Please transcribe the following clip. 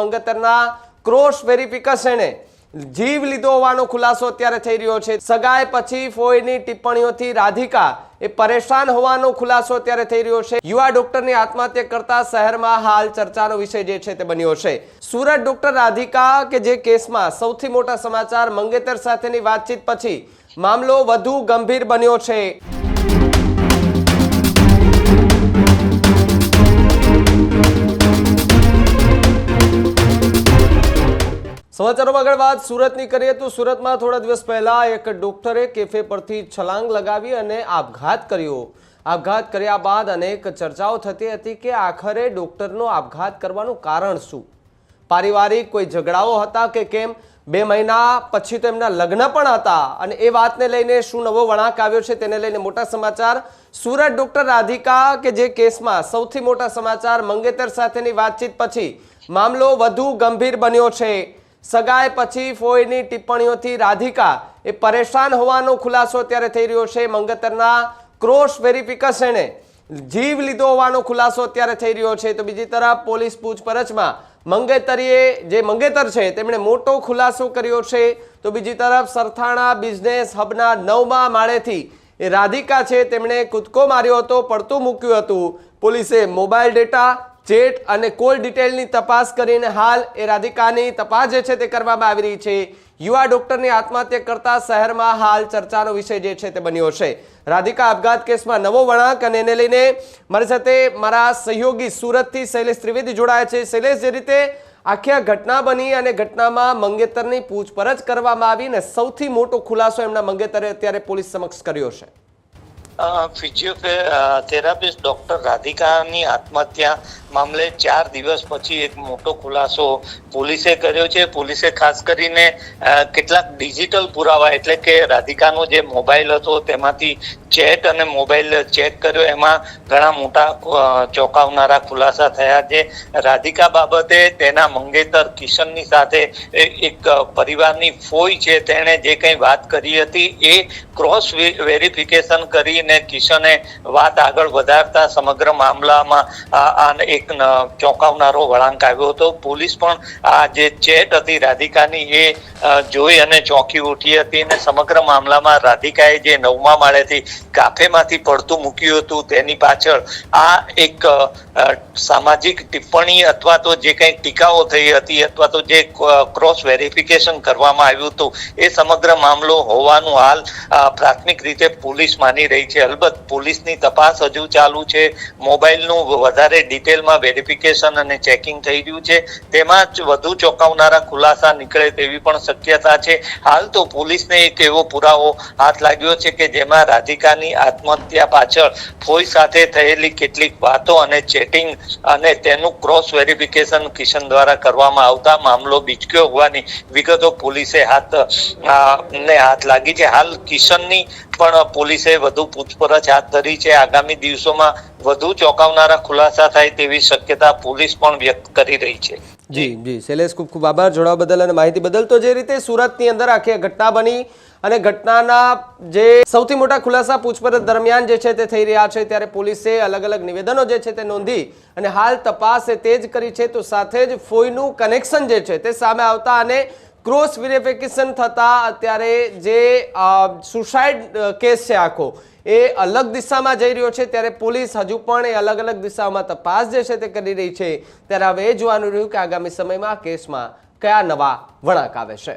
મંગતરના cross વેરિફિકેશને જીવ લીધો હોવાનો ખુલાસો અત્યારે થઈ રહ્યો છે. સગાઈ પછી ફોઈની ટિપ્પણીઓથી રાધિકા એ પરેશાન હોવાનો ખુલાસો અત્યારે થઈ રહ્યો છે. યુવા ડોક્ટરની આત્મહત્યા કરતા શહેરમાં હાલ ચર્ચાનો વિષય જે છે તે બન્યો છે. સુરત ડોક્ટર રાધિકા કે જે કેસમાં સૌથી મોટા સમાચાર મંગેતર સાથેની વાતચીત પછી મામલો વધુ ગંભીર બન્યો છે. સમાચારોમાં આગળ વાત, સુરતની કરીએ તો સુરતમાં થોડા દિવસ પહેલા એક ડોક્ટરે કેફે પરથી છલાંગ લગાવી અને આપઘાત કર્યો. આપઘાત કર્યા બાદ અનેક ચર્ચાઓ થતી હતી કે આખરે ડોક્ટરનો આપઘાત કરવાનું કારણ શું? પારિવારિક કોઈ ઝઘડાઓ હતા કે કેમ? બે મહિના પછી તો એમના લગ્ન પણ હતા. અને એ વાતને લઈને શું નવો વળાંક આવ્યો છે તેને લઈને મોટા સમાચાર. સુરત ડોક્ટર રાધિકા કે જે કેસમાં સૌથી મોટા સમાચાર મંગેતર સાથેની વાતચીત પછી. મામલો વધુ ગંભીર બન્યો છે. સગાઈ પછી ફોઈની ટિપ્પણીઓથી રાધિકા એ પરેશાન હોવાનો ખુલાસો અત્યારે થઈ રહ્યો છે. મંગતરના ક્રોસ વેરિફિકેશને જીવ લીધો હોવાનો ખુલાસો અત્યારે થઈ રહ્યો છે. તો બીજી તરફ પોલીસ પૂછપરછમાં મંગેતરીએ જે મંગેતર છે તેમણે મોટો ખુલાસો કર્યો છે. તો બીજી તરફ સરથાણા બિઝનેસ હબના નવમા માળેથી એ રાધિકા છે, તેમણે કૂદકો માર્યો હતો, પડતું મૂક્યું હતું. પોલીસે મોબાઈલ ડેટા ચેટ અને કોલ ડિટેલની તપાસ કરીને હાલ એ રાધિકાની તપાસ જે છે તે કરવામાં આવી રહી છે. યુવા ડોક્ટરની આત્મહત્યા કરતા શહેરમાં હાલ ચર્ચાનો વિષય જે છે તે બન્યો છે. રાધિકા આપઘાત કેસમાં નવો વળાંક અને એને લઈને મારી સાથે મારા સહયોગી સુરતથી શૈલેષ ત્રિવેદી જોડાયા છે. શૈલેષ, જે રીતે આખી ઘટના બની અને ઘટનામાં મંગેતરની પૂછપરછ કરવામાં આવી ને સૌથી મોટો ખુલાસો એમના મંગેતરે અત્યારે પોલીસ સમક્ષ કર્યો છે. ફિઝિયોથેરાપિસ્ટ ડોક્ટર રાધિકાની આત્મહત્યા મામલે ચાર દિવસ પછી એક મોટો ખુલાસો પોલીસે કર્યો છે. પોલીસે ખાસ કરીને કેટલાક ડિજિટલ પુરાવા એટલે કે રાધિકાનો જે મોબાઈલ હતો તેમાંથી ચેટ અને મોબાઈલ ચેક કર્યો. એમાં ઘણા મોટા ચોંકાવનારા ખુલાસા થયા છે. રાધિકા બાબતે તેના મંગેતર કિશનની સાથે એક પરિવારની ફોઈ છે. તેણે જે કંઈ વાત કરી હતી એ ક્રોસ વેરિફિકેશન કરીને કિશને વાત આગળ વધારતા સમગ્ર મામલામાં આ એક ચોંકાવનારો વળાંક આવ્યો હતો. પોલીસ પણ આ જે ચેટ હતી રાધિકાની એ જોઈ અને ચોંકી ઉઠી હતી અને સમગ્ર મામલામાં રાધિકાએ જે નવમા માળેથી કાફેમાંથી પડતું મૂક્યું હતું તેની પાછળ આ એક સામાજિક ટિપ્પણી અથવા તો જે કંઈ ટીકાઓ થઈ હતી અથવા તો જે ક્રોસ વેરિફિકેશન કરવામાં આવ્યું હતું એ સમગ્ર મામલો હોવાનું હાલ પ્રાથમિક રીતે પોલીસ માની રહી છે. અલબત્ત પોલીસની તપાસ હજુ ચાલુ છે. મોબાઈલનું વધારે ડિટેલમાં વેરિફિકેશન અને ચેકિંગ થઈ રહ્યું છે. તેમાં વધુ ચોંકાવનારા ખુલાસા નીકળે તેવી પણ શક્યતા છે. હાલ તો પોલીસને એક એવો પુરાવો હાથ લાગ્યો છે કે જેમાં રાધિકાની આત્મહત્યા પાછળ ફોઈ સાથે થયેલી કેટલીક વાતો અને ચેટિંગ અને તેનું ક્રોસ વેરિફિકેશન કિશન દ્વારા કરવામાં આવતા મામલો બીચક્યો હોવાની વિગતો પોલીસે હાથ ને હાથ લાગી છે. હાલ કિશનની પણ પોલીસે વધુ પૂછપરછ હાથ ધરી છે. આગામી દિવસોમાં વધુ ચોંકાવનારા ખુલાસા થાય તેવી શક્યતા પોલીસ પણ વ્યક્ત કરી રહી છે. જી જી. શૈલેષ, ખૂબ ખૂબ આભાર જોડાવા બદલ અને માહિતી બદલ. તો જે રીતે સુરતની અંદર આખી ઘટના બની અને ઘટનાના જે સૌથી મોટા ખુલાસા પૂછપરછ દરમિયાન જે છે તે થઈ રહ્યા છે, ત્યારે પોલીસે અલગ અલગ નિવેદનો જે છે તે નોંધી અને હાલ તપાસ એ જ કરી છે. તો સાથે જ ફોઈનું કનેક્શન જે છે તે સામે આવતા અને ક્રોસ વેરિફિકેશન થતા અત્યારે જે સુસાઇડ કેસ છે આખો, એ અલગ દિશામાં જઈ રહ્યો છે. ત્યારે પોલીસ હજુ પણ એ અલગ અલગ દિશામાં તપાસ જે છે તે કરી રહી છે. ત્યારે હવે એ જોવાનું રહ્યું કે આગામી સમયમાં આ કેસમાં કયા નવા વળાંક આવે છે.